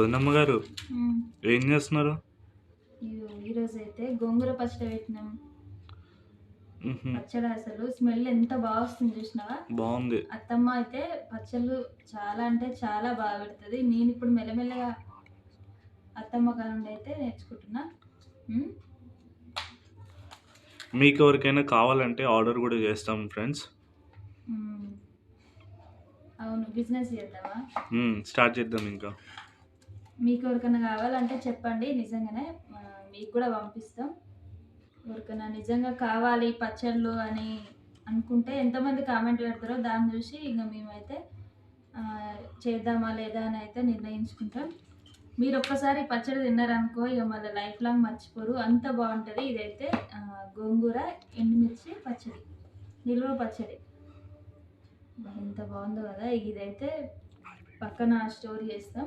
వదినమ్మ గారు. ఏం చేస్తున్నారు? ఈరోజు అయితే గోంగూర పచ్చడి పెట్టినాం. పచ్చడి అసలు స్మెల్ ఎంత బాగా వస్తుంది చూసినావా? బాగుంది. అత్తమ్మ అయితే పచ్చళ్ళు చాలా అంటే చాలా బాగా పెడుతుంది. నేను ఇప్పుడు మెల్లమెల్లగా అత్తమ్మ కానుండి అయితే నేర్చుకుంటున్నా. మీకు ఎవరికైనా కావాలంటే ఆర్డర్ కూడా చేస్తాం ఫ్రెండ్స్. అవును బిజినెస్ చేద్దామా? స్టార్ట్ చేద్దాం ఇంకా. మీకు ఎవరికైనా కావాలంటే చెప్పండి. నిజంగానే మీకు కూడా పంపిస్తాం. ఎవరికైనా నిజంగా కావాలి పచ్చళ్ళు అని అనుకుంటే ఎంతమంది కామెంట్ పెడతారో దాన్ని చూసి ఇంకా మేమైతే చేద్దామా లేదా అని అయితే నిర్ణయించుకుంటాం. మీరు ఒక్కసారి పచ్చడి తిన్నారనుకో ఇక మళ్ళీ లైఫ్ లాంగ్ మర్చిపోరు. అంత బాగుంటుంది. ఇదైతే గోంగూర ఎండుమిర్చి పచ్చడి నిల్వ పచ్చడి. ఎంత బాగుందో కదా. ఇదైతే పక్కన స్టోర్ చేస్తాం.